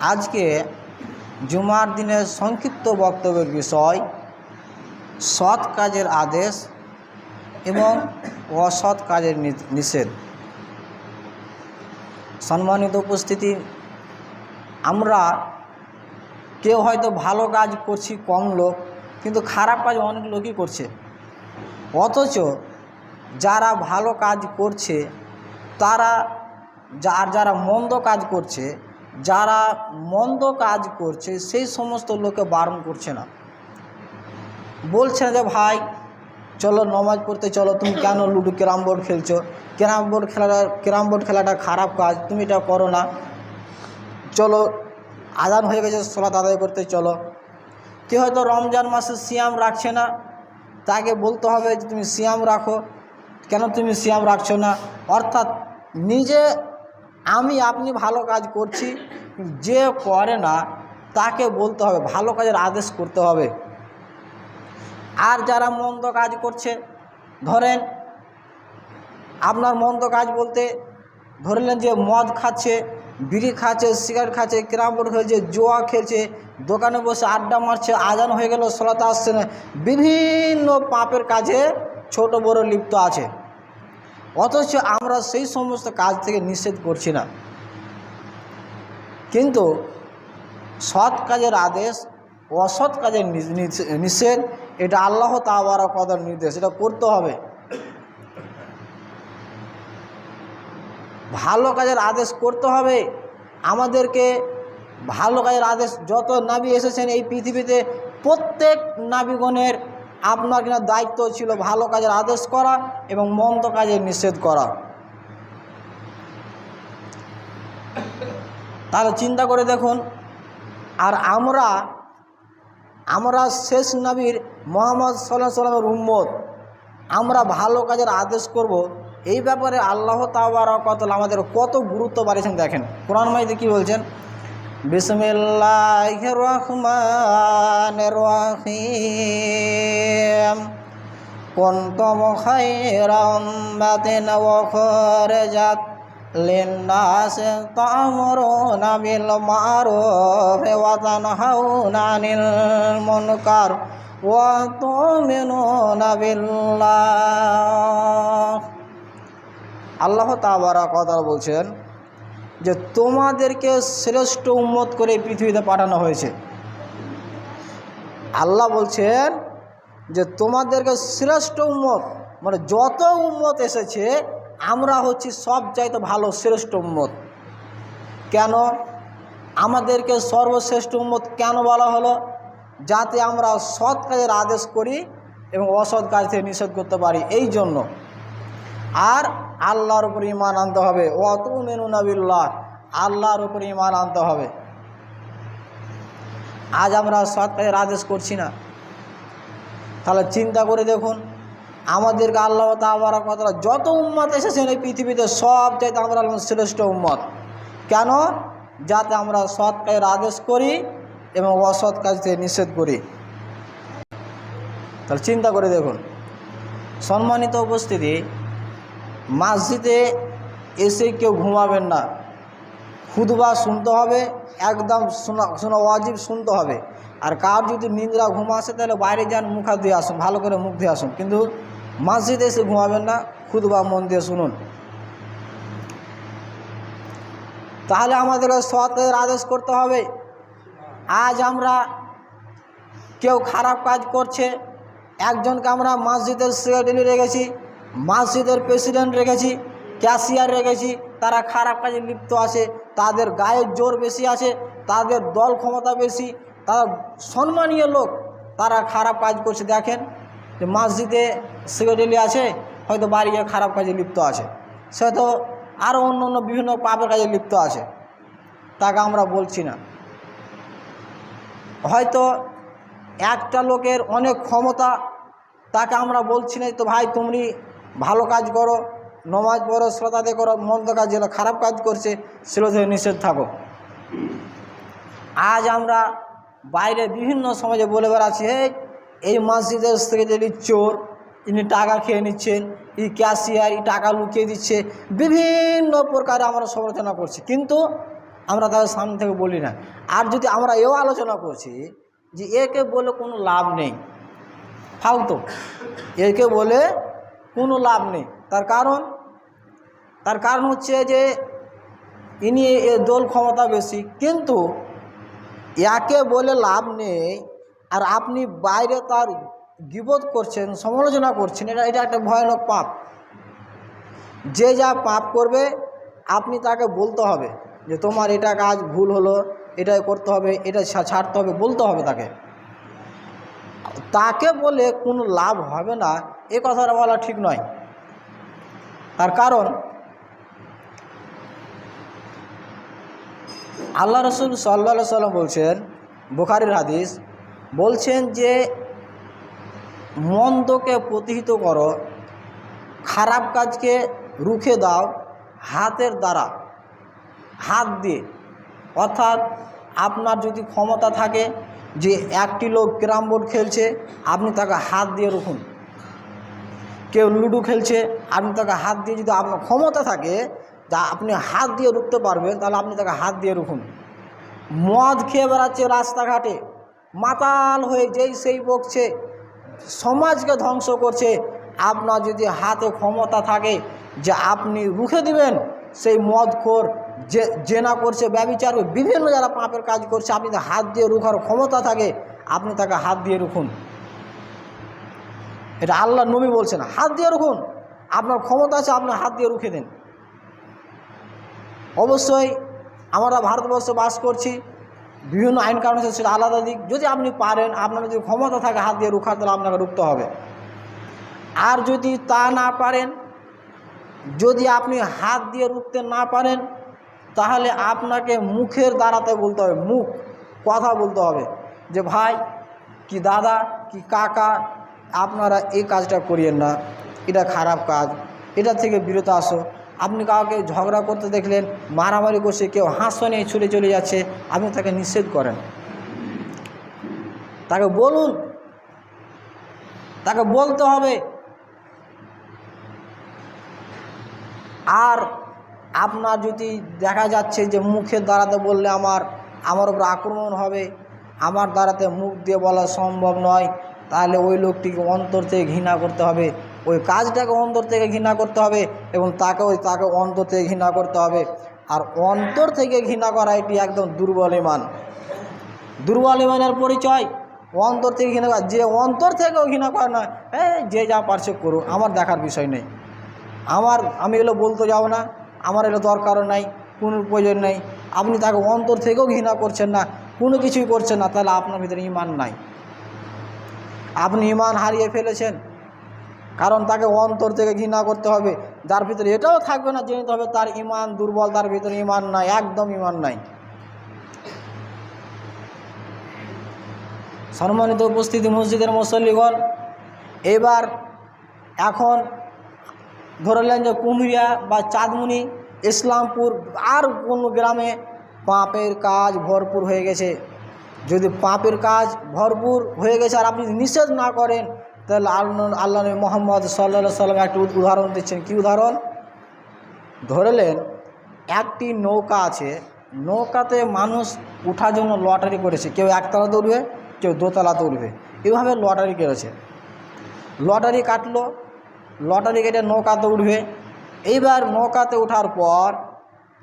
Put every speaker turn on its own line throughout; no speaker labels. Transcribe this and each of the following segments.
আজকে জুমার দিনের সংক্ষিপ্ত বক্তব্যের বিষয়, সৎ কাজের আদেশ এবং অসৎ কাজের নিষেধ। সম্মানিত উপস্থিতি, আমরা কেউ হয়তো ভালো কাজ করছি, কম লোক, কিন্তু খারাপ কাজ অনেক লোকই করছে। অথচ যারা ভালো কাজ করছে, তারা, যার যারা মন্দ কাজ করছে যারা মন্দ কাজ করছে, সেই সমস্ত লোকে বারণ করছে না। বলছে না যে, ভাই, চলো নমাজ পড়তে চলো, তুমি কেন লুডো, ক্যারাম বোর্ড খেলছো? ক্যারাম বোর্ড খেলাটা, ক্যারাম বোর্ড খেলাটা খারাপ কাজ, তুমি এটা করো না। চলো আদান হয়ে গেছে, সলাত আদায় করতে চলো। কেউ হয়তো রমজান মাসে সিয়াম রাখছে না? তাকে বলতে হবে যে, তুমি সিয়াম রাখো। কেন তুমি সিয়াম রাখছো না? অর্থাৎ নিজে আমি আপনি ভালো কাজ করছি, যে করে না, তাকে বলতে হবে, ভালো কাজের আদেশ করতে হবে। আর যারা মন্দ কাজ করছে, ধরেন, আপনার মন্দ কাজ বলতে, ধরলেন যে মদ খাচ্ছে, বিড়ি খাচ্ছে, সিগারেট খাচ্ছে, ক্যারাম বোর্ড খেলছে, জোয়া খেলছে, দোকানে বসে আড্ডা মারছে, আজান হয়ে গেল, সলাতে আসছে না, বিভিন্ন পাপের কাজে ছোট বড় লিপ্ত আছে। অথচ আমরা সেই সমস্ত কাজ থেকে নিষেধ করছি না। কিন্তু সৎ কাজের আদেশ অসৎ কাজের নিষেধ, এটা আল্লাহ তাবার কদর নির্দেশ, এটা করতে হবে। ভালো কাজের আদেশ করতে হবে। আমাদেরকে ভালো কাজের আদেশ, যত নাবি এসেছেন এই পৃথিবীতে, প্রত্যেক নাবিগণের আপনার কিনা দায়িত্ব ছিল ভালো কাজের আদেশ করা এবং মন্দ কাজের নিষেধ করা। তাহলে চিন্তা করে দেখুন, আর আমরা আমরা শেষ নবীর, মোহাম্মদ সাল্লাহ সাল্লামের উম্মত, আমরা ভালো কাজের আদেশ করব। এই ব্যাপারে আল্লাহ তাবারকতল আমাদের কত গুরুত্ব বাড়িয়েছেন দেখেন। কোরআন মাইতে কী বলছেন? বিসমিল্লাহ রহমান রহিম। কুনতুম খায়রা উম্মাতিন উখরিজাত লিন-নাস তা'মুরুনা বিল মা'রুফ ওয়া তানহাউনা আনিল মুনকার তু'মিনুনা বিল্লাহ। আল্লাহ তাবারা কথা বলছেন যে তোমাদেরকে শ্রেষ্ঠ উম্মত করে পৃথিবীতে পাঠানো হয়েছে। আল্লাহ বলছেন যে তোমাদেরকে শ্রেষ্ঠ উম্মত মানে যত উম্মত এসেছে, আমরা হচ্ছি সব চাইতে ভালো শ্রেষ্ঠ উম্মত। কেন? আমাদেরকে সর্বশ্রেষ্ঠ উম্মত কেন বলা হলো? যাতে আমরা সৎ কাজের আদেশ করি এবং অসৎ কাজ থেকে নিষেধ করতে পারি এই জন্য আর আল্লাহর উপর ইমান আনতে হবে। অত মেনু নাবিল্লাহ আল্লাহর উপর ইমান আনতে হবে। আজ আমরা সৎ কাজের আদেশ করছি না। তাহলে চিন্তা করে দেখুন, আমাদেরকে আল্লাহ তাবার কথা যত উম্মত এসেছেন এই পৃথিবীতে, সব চাইতে আমরা শ্রেষ্ঠ উম্মত। কেন? যাতে আমরা সৎ কাজের আদেশ করি এবং অসৎ কাজ থেকে নিষেধ করি। তাহলে চিন্তা করে দেখুন, সম্মানিত উপস্থিতি মসজিদে এসে কেউ ঘুমাবেন না। খুদবা শুনতে হবে, একদম শোনা শোনা ওয়াজিব শুনতে হবে। আর কার যদি নিন্দ্রা ঘুম আসে, তাহলে বাইরে যান, মুখ হাত দিয়ে আসুন, ভালো করে মুখ দিয়ে আসুন। কিন্তু মসজিদে এসে ঘুমাবেন না খুদবা মন দিয়ে শুনুন। তাহলে আমাদের সতের আদেশ করতে হবে, আজ আমরা কেউ খারাপ কাজ করছে, একজনকে আমরা মসজিদের সেক্রেটারি রেখেছি মসজিদের প্রেসিডেন্ট রেখেছি ক্যাশিয়ার রেখেছি, তারা খারাপ কাজে লিপ্ত আছে, তাদের গায়ের জোর বেশি আছে, তাদের দল ক্ষমতা বেশি, তারা সম্মানীয় লোক, তারা খারাপ কাজ করছে। দেখেন যে মসজিদে সেক্রেটারি আছে, হয়তো বাড়ি গিয়ে খারাপ কাজে লিপ্ত আছে সে তো আরও অন্য অন্য বিভিন্ন পাপের কাজে লিপ্ত আছে। তাকে আমরা বলছি না। হয়তো একটা লোকের অনেক ক্ষমতা, তাকে আমরা বলছি না তো ভাই, তুমি ভালো কাজ করো, নমাজ পড়ো শ্রোতাতে করো, মন্দ কাজ যেটা খারাপ কাজ করছে, সেগুলো থেকে নিষেধ থাকো। আজ আমরা বাইরে বিভিন্ন সমাজে বলে বেড়াচ্ছি এই এই মসজিদের থেকে যদি চোর ইনি টাকা খেয়ে নিচ্ছেন ই ক্যাশিয়ার, ই টাকা লুকিয়ে দিচ্ছে, বিভিন্ন প্রকারে আমরা সমালোচনা করছি। কিন্তু আমরা তাদের সামনে থেকে বলি না। আর যদি আমরা এও আলোচনা করছি যে একে বলে কোনো লাভ নেই, ফালতু। একে বলে কোনো লাভ নেই। তার কারণ? তার কারণ হচ্ছে যে ইনি এ দোল ক্ষমতা বেশি। কিন্তু একে বলে লাভ নেই আর আপনি বাইরে তার গিবোধ করছেন, সমালোচনা করছেন, এটা এটা একটা ভয়ানক পাপ। যে যা পাপ করবে, আপনি তাকে বলতে হবে যে তোমার এটা কাজ ভুল হলো, এটাই করতে হবে, এটা ছাড়তে হবে, বলতে হবে তাকে। তাকে বলে কোনো লাভ হবে না, এ কথাটা বলা ঠিক নয়। তার কারণ, আল্লাহ রসুল সাল্লা সাল্লাম বলছেন, বুখারির হাদিস, বলছেন যে মন্দকে প্রতিহিত করো, খারাপ কাজকে রুখে দাও হাতের দ্বারা, হাত দিয়ে। অর্থাৎ আপনার যদি ক্ষমতা থাকে যে একটি লোক ক্যারাম বোর্ড খেলছে, আপনি তাকে হাত দিয়ে রুখুন। কেউ লুডো খেলছে, আপনি তাকে হাত দিয়ে যদি আপনার ক্ষমতা থাকে, তা আপনি হাত দিয়ে রুখতে পারবেন, তাহলে আপনি তাকে হাত দিয়ে রুখুন। মদ খেয়ে বেড়াচ্ছে রাস্তাঘাটে, মাতাল হয়ে যেই সেই বকছে, সমাজকে ধ্বংস করছে। আপনার যদি হাতে ক্ষমতা থাকে যে আপনি রুখে দিবেন, সেই মদখোর যে জেনা করছে, ব্যবচার বিভিন্ন যারা পাপের কাজ করছে, আপনি হাত দিয়ে রুখার ক্ষমতা থাকে, আপনি তাকে হাত দিয়ে রুখুন। এটা আল্লাহ নবী বলছেন, হাত দিয়ে রুখুন। আপনার ক্ষমতা আছে, আপনি হাত দিয়ে রুখে দিন। অবশ্যই আমরা ভারতবর্ষে বাস করছি, বিভিন্ন আইন কারণ আছে, সেটা আলাদা দিক। যদি আপনি পারেন, আপনার যদি ক্ষমতা থাকে হাত দিয়ে রুখার, তাহলে আপনাকে রুখতে হবে। আর যদি তা না পারেন, যদি আপনি হাত দিয়ে রুখতে না পারেন তাহলে আপনাকে মুখের দ্বারাতে বলতে হবে, মুখ, কথা বলতে হবে যে ভাই, কি দাদা, কি কাকা, আপনারা এই কাজটা করিয়েন না, এটা খারাপ কাজ, এটা থেকে বিরত আসো। আপনি কাউকে ঝগড়া করতে দেখলেন, মারামারি করছে, কেউ হাসো নিয়ে ছুটে চলে যাচ্ছে, আপনি তাকে নিষেধ করেন। তাকে বলুন, তাকে বলতে হবে। আর আপনার যদি দেখা যাচ্ছে যে মুখের দ্বারাতে বললে আমার আমার উপর আক্রমণ হবে, আমার দ্বারাতে মুখ দিয়ে বলা সম্ভব নয়, তাহলে ওই লোকটিকে অন্তর থেকে ঘৃণা করতে হবে। ওই কাজটাকে অন্তর থেকে ঘৃণা করতে হবে এবং তাকে ওই, তাকে অন্তর থেকে ঘৃণা করতে হবে। আর অন্তর থেকে ঘৃণা করা এটি একদম দুর্বল ইমান। দুর্বল ইমানের পরিচয়, অন্তর থেকে ঘৃণা করা, যে অন্তর থেকেও ঘৃণা করে না, এই যে যা পারছে করুক, আমার দেখার বিষয় নেই। আমার, আমি এগুলো বলতে যাব না। আমার এগুলো দরকারও নাই, কোনো প্রয়োজন নেই। আপনি তাকে অন্তর থেকেও ঘৃণা করছেন না, কোনো কিছুই করছেন না, তাহলে আপনার ভিতরে ইমান নাই। আপনি ইমান হারিয়ে ফেলেছেন, কারণ তাকে অন্তর থেকে ঘৃণা করতে হবে। যার ভিতরে এটাও থাকবে না, জেনে হবে তার ইমান দুর্বল, তার ভিতরে ইমান নাই, একদম ইমান নাই। সম্মানিত উপস্থিতি মসজিদের মুসল্লিগণ, এবার এখন ধরলেন যে কুমিরিয়া বা চাঁদমুনি, ইসলামপুর আর কোনো গ্রামে পাপের কাজ ভরপুর হয়ে গেছে। যদি পাপের কাজ ভরপুর হয়ে গেছে আর আপনি নিষেধ না করেন, তাহলে আল্লাহ মোহাম্মদ সাল্লা সাল্লাম একটি উদাহরণ দিচ্ছেন। কী উদাহরণ? ধরলেন একটি নৌকা আছে, নৌকাতে মানুষ উঠার জন্য লটারি করেছে। কেউ একতলাতে উঠবে কেউ দোতলাতে উঠবে এভাবে লটারি করেছে। লটারি কাটলো লটারি কেটে নৌকাতে উঠবে। এইবার নৌকাতে ওঠার পর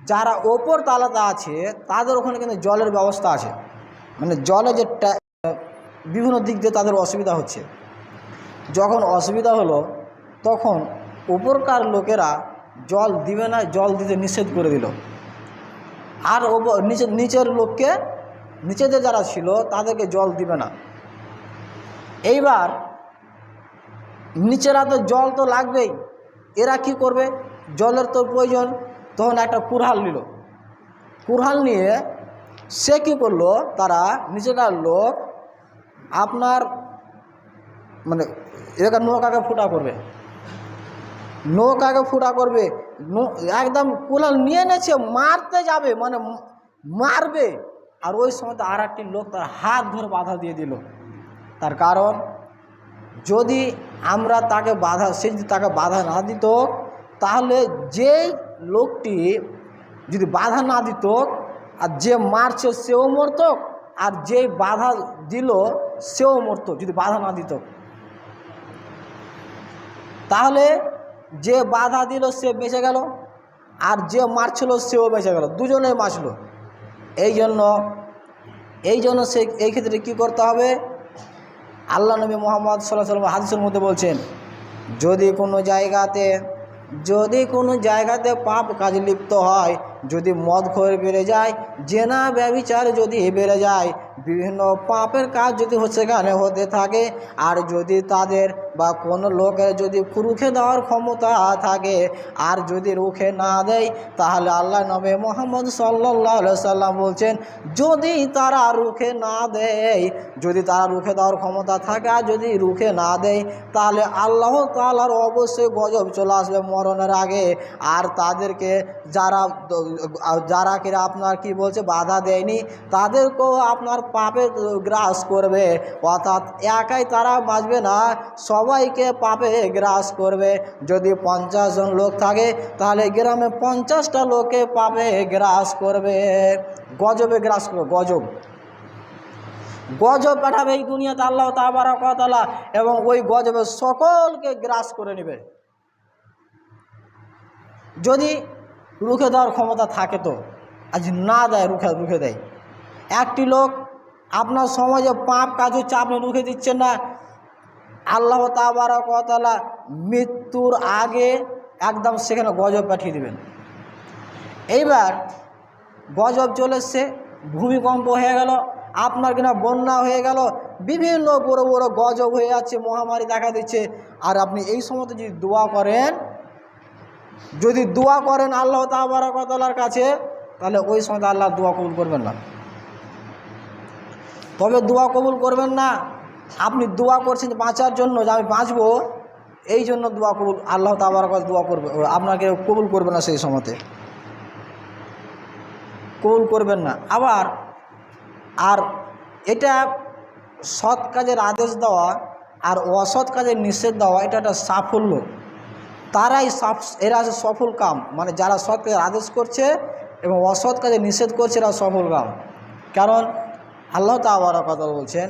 যারা ওপর তালাতে আছে, তাদের ওখানে কিন্তু জলের ব্যবস্থা আছে। মানে জলে যে বিভিন্ন দিক দিয়ে তাদের অসুবিধা হচ্ছে। যখন অসুবিধা হলো, তখন উপরকার লোকেরা জল দিবে না, জল দিতে নিষেধ করে দিল। আর ওপর নিচে, নিচের লোককে নিচেতে যারা ছিল, তাদেরকে জল দিবে না। এইবার নিচেরা তো জল তো লাগবেই। এরা কি করবে? জলের তো প্রয়োজন। তখন একটা কুড়াল নিল। কুড়াল নিয়ে সে কী করল? তারা নিচেকার লোক আপনার মানে এলাকার নৌকাকে ফুটা করবে। নৌকাকে ফুটা করবে। একদম কুলাল নিয়ে নেছে, মারতে যাবে মানে মারবে। আর ওই সময় তো আর একটি লোক তার হাত ধরে বাধা দিয়ে দিল। তার কারণ যদি আমরা তাকে বাধা, সে যদি তাকে বাধা না দিত, তাহলে যেই লোকটি যদি বাধা না দিত, আর যে মারছে সেও মরত, আর যে বাধা দিল সেও মরত, যদি বাধা না দিত। তাহলে যে বাধা দিল সে বেঁচে গেল, আর যে মারছিল সেও বেঁচে গেল দুজনে মারছিল এই জন্য এই জন্য সে, এই ক্ষেত্রে কী করতে হবে? আল্লাহ নবী মোহাম্মদ সাল্লাহ সাল্লাম হাদিসের মধ্যে বলছেন, যদি কোনো জায়গাতে, যদি কোনো জায়গাতে পাপ কাজ লিপ্ত হয়, যদি মদ খোর বেড়ে যায়, জেনা ব্যবিচার যদি বেড়ে যায়, বিভিন্ন পাপের কাজ যদি সেখানে হতে থাকে, আর যদি তাদের বা কোনো লোকের যদি রুখে দেওয়ার ক্ষমতা থাকে আর যদি রুখে না দেয়, তাহলে আল্লাহ নবে মোহাম্মদ সাল্লাহ সাল্লাম বলছেন, যদি তারা রুখে না দেয়, যদি তারা রুখে দেওয়ার ক্ষমতা থাকে আর যদি রুখে না দেয়, তাহলে আল্লাহ তালার অবশ্যই গজব চলে আসবে মরণের আগে। আর তাদেরকে যারা যারা কিরা আপনার কি বলছে, বাধা দেয়নি, তাদেরকেও আপনার পাপে গ্রাস করবে। অর্থাৎ একাই তারা বাঁচবে না সবাইকে পাপে গ্রাস করবে। যদি পঞ্চাশ জন লোক থাকে, তাহলে গ্রামে পঞ্চাশটা লোকে পাপে গ্রাস করবে। গজবে গ্রাস করবে গজব। গজব পাঠাবে এই দুনিয়াতে আল্লাহ তাবারা কতালা এবং ওই গজবে সকলকে গ্রাস করে নেবে। যদি রুখে দেওয়ার ক্ষমতা থাকে তো, আজ না দেয়, রুখে রুখে দেয়। একটি লোক আপনার সমাজে পাপ কাজ হচ্ছে আপনি রুখে দিচ্ছেন না আল্লাহ তাবারকতালা মৃত্যুর আগে একদম সেখানে গজব পাঠিয়ে দেবেন। এইবার গজব চলে ভূমিকম্প হয়ে গেল, আপনার কিনা বন্যা হয়ে গেল, বিভিন্ন বড় বড় গজব হয়ে যাচ্ছে, মহামারী দেখা দিচ্ছে। আর আপনি এই সময় যদি দোয়া করেন, যদি দোয়া করেন আল্লাহ তাবারকতালার কাছে, তাহলে ওই সময় আল্লাহ দোয়া কবুল করবেন না। তবে দোয়া কবুল করবেন না আপনি দোয়া করছেন বাঁচার জন্য যে আমি বাঁচবো, এই জন্য দোয়া কবুল, আল্লাহ তাবার কাছে দোয়া করবে। আপনাকে কবুল করবে না সেই সময়তে। কবুল করবেন না। আবার, আর এটা সৎ কাজের আদেশ দেওয়া আর অসৎ কাজের নিষেধ দেওয়া, এটা একটা সাফল্য। তারাই সাফ, এরা আছে সফল কাম। মানে যারা সৎ কাজের আদেশ করছে এবং অসৎ কাজে নিষেধ করছে, এরা সফল কাম। কারণ আল্লাহ তাবার কথা বলছেন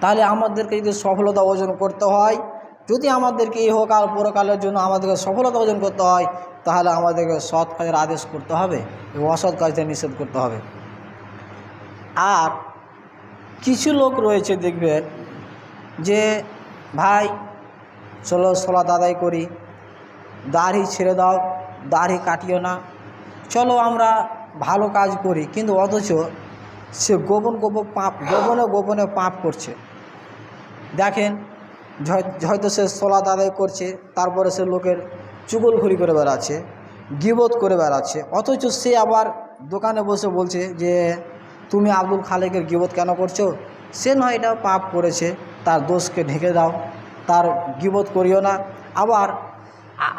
তাহলে আমাদেরকে যদি সফলতা অর্জন করতে হয়, যদি আমাদেরকে ইহকাল পরকালের জন্য আমাদেরকে সফলতা অর্জন করতে হয়, তাহলে আমাদেরকে সৎ কাজের আদেশ করতে হবে এবং অসৎ কাজ থেকে নিষেধ করতে হবে। আর কিছু লোক রয়েছে দেখবেন যে, ভাই, চলো সলাত আদায় করি, দাড়ি ছেড়ে দাও, দাড়ি কাটিও না, চলো আমরা ভালো কাজ করি। কিন্তু অথচ সে গোপন গোপন পাপ, গোপনে গোপনে পাপ করছে। দেখেন, হয়তো সে সলাত আদায় করছে, তারপরে সে লোকের চুগলখড়ি করে বেড়াচ্ছে, গিবত করে বেড়াচ্ছে। অথচ সে আবার দোকানে বসে বলছে যে, তুমি আব্দুল খালেকের গিবত কেন করছ? সে নয়, এটা পাপ করেছে, তার দোষকে ঢেকে দাও, তার গিবত করিও না। আবার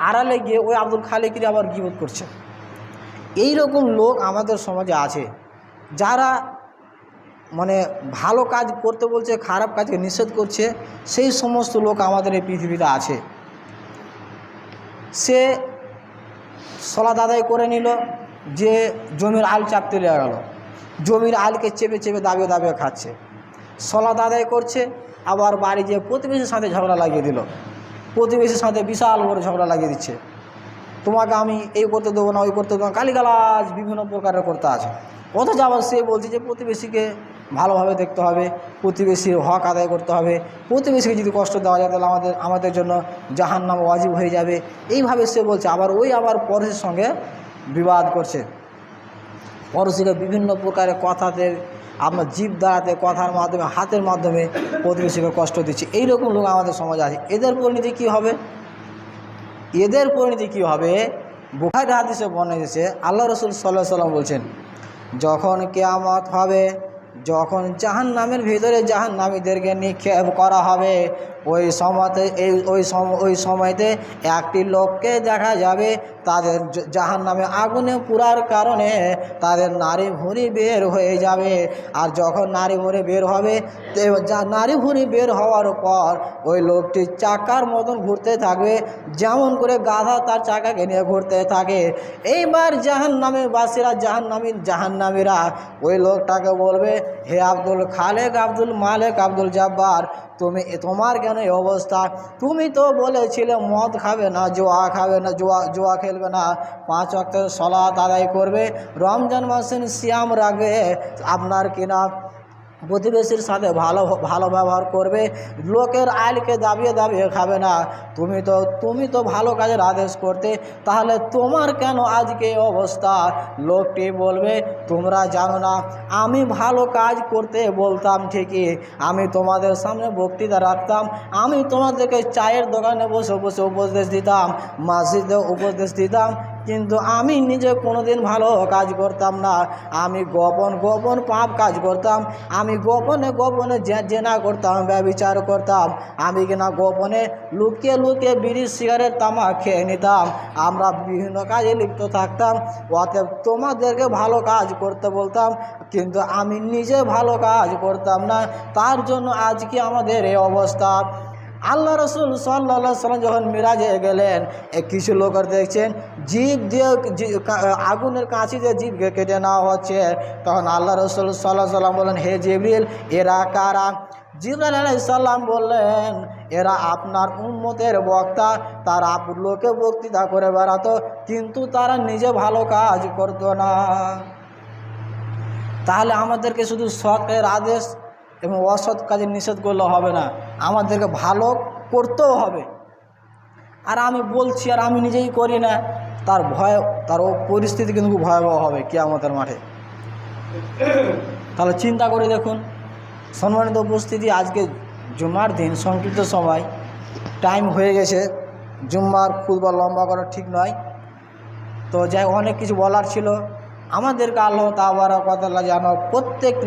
আড়ালে গিয়ে ওই আব্দুল খালেকেরই আবার গিবত করছে। এই রকম লোক আমাদের সমাজে আছে, যারা মানে ভালো কাজ করতে বলছে, খারাপ কাজকে নিষেধ করছে, সেই সমস্ত লোক আমাদের এই পৃথিবীতে আছে। সে সলাদ আদায় করে নিল যে জমির আল চাপতে লেগে গেল। জমির আলকে চেপে চেপে দাবিয়ে দাবিয়ে খাচ্ছে। সলাদ আদায় করছে, আবার বাড়ি যেয়ে প্রতিবেশীর সাথে ঝগড়া লাগিয়ে দিল। প্রতিবেশীর সাথে বিশাল বড় ঝগড়া লাগিয়ে দিচ্ছে। তোমাকে আমি এই করতে দেবো না, ওই করতে দেবো না, গালিগালাজ বিভিন্ন প্রকারের করতে আছে। অথচ আবার সে বলছে যে প্রতিবেশীকে ভালোভাবে দেখতে হবে, প্রতিবেশীর হক আদায় করতে হবে। প্রতিবেশীকে যদি কষ্ট দেওয়া যায়, তাহলে আমাদের আমাদের জন্য জাহান নাম ওয়াজিব হয়ে যাবে। এইভাবে সে বলছে, আবার ওই আবার পড়োশির সঙ্গে বিবাদ করছে। পড়োশিকে বিভিন্ন প্রকারের কথাতে, আপনার জীব দ্বারাতে, কথার মাধ্যমে, হাতের মাধ্যমে প্রতিবেশীকে কষ্ট দিচ্ছে। এইরকম লোক আমাদের সমাজে আছে। এদের পরিণতি কী হবে? এদের পরিণতি কী হবে? বুখারি হাদিসে বর্ণনা দিয়েছে আল্লাহ রসুল সাল্লাহ সাল্লাম বলছেন, যখন কেয়ামত হবে যখন জাহান নামের ভিতরে জাহান নামীদেরকে নিক্ষেপ করা হবে ওই সময়তে, এই, ওই ওই সময়তে একটি লোককে দেখা যাবে, তাদের জাহান নামে আগুনে পুরার কারণে তাদের নারী ভুঁড়ি বের হয়ে যাবে। আর যখন নারী ভুঁড়ি বের হবে নারী ভুঁড়ি বের হওয়ার পর ওই লোকটি চাকার মতন ঘুরতে থাকবে, যেমন করে গাধা তার চাকাকে নিয়ে ঘুরতে থাকে। এইবার জাহান নামে বাসীরা জাহান নামী জাহান নামীরা ওই লোকটাকে বলবে, হে আব্দুল খালেক, আব্দুল মালেক, আব্দুল জব্বার তুমি, তোমার কেন এই অবস্থা। তুমি তো বলেছিলে, মদ খাবে না, জোয়া খাবে না, জোয়া জোয়া খেলবে না। পাঁচ অক্টের সলাত আদায় করবে। রমজান মাসে সিয়াম রাখবে। আপনার কিনা প্রতিবেশীর সাথে ভালো ভালো ব্যবহার করবে, লোকের আইলকে দাবিয়ে দাবিয়ে খাবে না। তুমি তো তুমি তো ভালো কাজের আদেশ করতে, তাহলে তোমার কেন আজকে অবস্থা? লোকটি বলবে, তোমরা জানো না, আমি ভালো কাজ করতে বলতাম ঠিকই। আমি তোমাদের সামনে বক্তৃতা রাখতাম, আমি তোমাদেরকে চায়ের দোকানে বসে বসে উপদেশ দিতাম, মসজিদে উপদেশ দিতাম কিন্তু আমি নিজে কোনোদিন ভালো কাজ করতাম না। আমি গোপন গোপন পাপ কাজ করতাম। আমি গোপনে গোপনে জে- জেনা করতাম ব্যবচার করতাম। আমি কিনা গোপনে লুকিয়ে লুকিয়ে বিড়ি, সিগারেট, তামা খেয়ে নিতাম। আমরা বিভিন্ন কাজে লিপ্ত থাকতাম। অতএব তোমাদেরকে ভালো কাজ করতে বলতাম। কিন্তু আমি নিজে ভালো কাজ করতাম না। তার জন্য আজকে আমাদের এই অবস্থা? আল্লাহ রসুল সাল্লা সাল্লাম যখন মিরাজে গেলেন কিছু লোকের দেখছেন, জীব দিয়ে আগুনের কাঁচি দিয়ে জীবকে কেটে নেওয়া হচ্ছে, তখন আল্লাহ রসুল সাল্লাহ সাল্লাম বললেন হে জিবরিল, এরা কারা? জিবরাল আলাইসাল্লাম বললেন, এরা আপনার উম্মতের বক্তা, তারা লোকে বক্তৃতা করে বেড়াতো, কিন্তু তারা নিজে ভালো কাজ করতো না। তাহলে আমাদেরকে শুধু সতের আদেশ এবং অসৎ কাজে নিষেধ করলে হবে না। আমাদেরকে ভালো করতেও হবে। আর আমি বলছি আর আমি নিজেই করি না, তার ভয়, তার পরিস্থিতি কিন্তু খুব ভয়াবহ হবে কি আমাদের মাঠে। তাহলে চিন্তা করে দেখুন, সম্মানিত উপস্থিতি, আজকে জুমার দিন, সংক্ষিপ্ত সময় টাইম হয়ে গেছে। জুম্মার ফুটবল লম্বা করা ঠিক নয়। তো যাই অনেক কিছু বলার ছিল। আমাদেরকে আল্লাহ তাবার কথা যেন প্রত্যেক